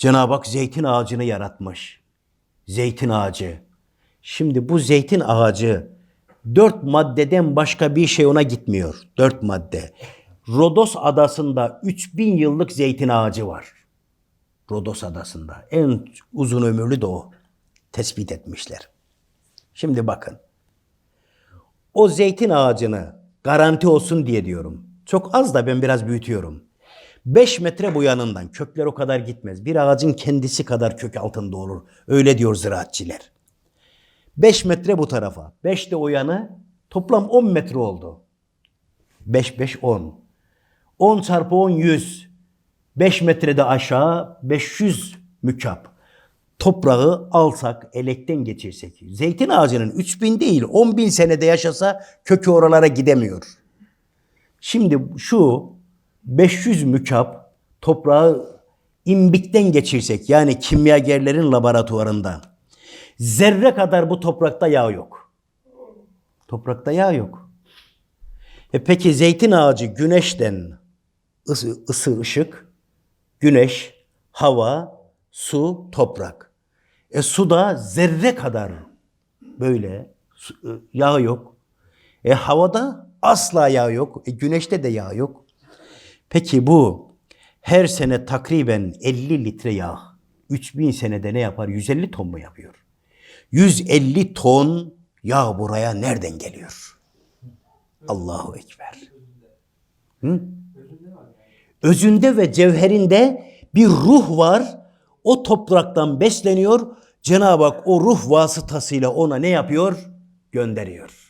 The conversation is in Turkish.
Cenab-ı Hak zeytin ağacını yaratmış. Zeytin ağacı. Şimdi bu zeytin ağacı dört maddeden başka bir şey ona gitmiyor. Dört madde. Rodos adasında 3000 yıllık zeytin ağacı var. Rodos adasında. En uzun ömürlü de o. Tespit etmişler. Şimdi bakın. O zeytin ağacını garanti olsun diye diyorum. Çok az da ben biraz büyütüyorum. 5 metre bu yanından kökler o kadar gitmez. Bir ağacın kendisi kadar kök altında olur. Öyle diyor ziraatçiler. 5 metre bu tarafa. 5 de o yanı. Toplam 10 metre oldu. 5 5 10. 10 çarpı 10 100. 5 metrede aşağı 500 mükap. Toprağı alsak, elekten geçirsek. Zeytin ağacının 3000 değil 10 bin senede yaşasa kökü oralara gidemiyor. Şimdi şu 500 mükap toprağı imbikten geçirsek yani kimyagerlerin laboratuvarında zerre kadar bu toprakta yağ yok. Toprakta yağ yok. E peki zeytin ağacı güneşten ısı, ısı ışık, güneş, hava, su, toprak. E suda zerre kadar böyle e, yağ yok. E havada asla yağ yok. E güneşte de yağ yok. Peki bu her sene takriben 50 litre yağ 3000 senede ne yapar? 150 ton mu yapıyor? 150 ton yağ buraya nereden geliyor? Allahu Ekber. Hı? Özünde ve cevherinde bir ruh var. O topraktan besleniyor. Cenab-ı Hak o ruh vasıtasıyla ona ne yapıyor? Gönderiyor.